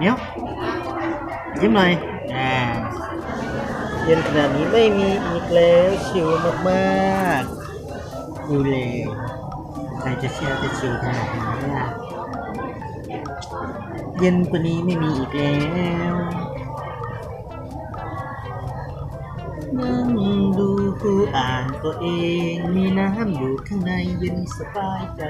เนี้ยยิ้มหน่อยอ่าเย็นขนาดนี้ไม่มีอีกแล้วชิวมากๆดูเลยใครจะเชื่อจะชิวขนาดนี้เย็นกว่านี้ไม่มีอีกแล้วนั่งดูผู้อ่านตัวเอง มีน้ำอยู่ข้างในเย็นสบายใจ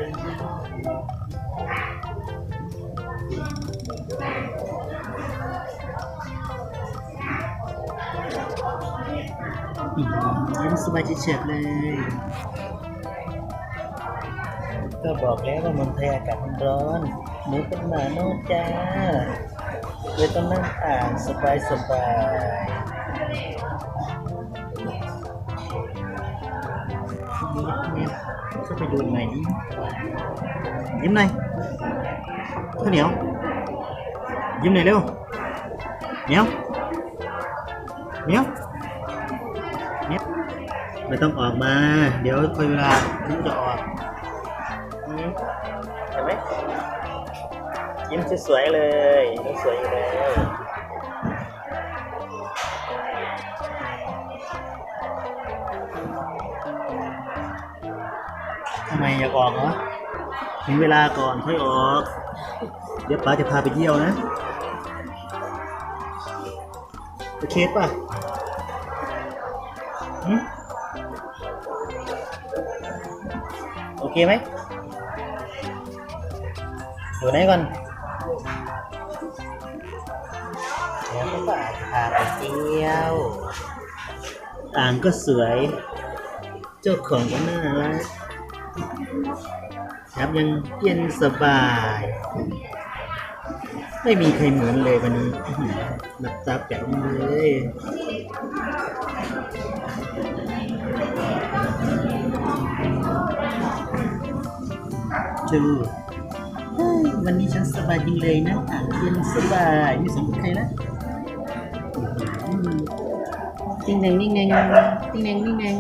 มยิ้มสบายเฉียบๆเลยก็บอกแล้วว่าเมันแพร่อากาศมันร้อนหนูเป็นหมาโนอกจ้าเลยต้องนั่งอ่านสบายสบายนี่ก็ไปดูหน่อยดิยิ้มหน่อยข้าวเหนียว ยิ้มหน่อยเร็วเหนียวเหนียวเนี่ย ไม่ต้องออกมา เดี๋ยวคอยเวลาถึงจะออกอืมเห็นไหมยิ้มสวยๆเลยยิ้มสวยอยู่เลยทำไมอยากออกเหรอถึงเวลาก่อนค่อยออก เดี๋ยวป้าจะพาไปเที่ยวนะโอเคป่ะหื เคไหมอยู่ไหนก่อนเดี๋ยวก็อาจจะพาไปเที่ยวอ่างก็สวย เจ้าของก็น่ารักครับยังเย็นสบาย ไม่มีใครเหมือนเลยวันนี้หือหลับตาแป๋วเลย จูเฮ้ยวันนี้ฉันสบายจริงเลยนะอ่านเย็นสบายไม่สนใครนะจริงแดงนิ่งแดงจริงแดงนิ่งแดง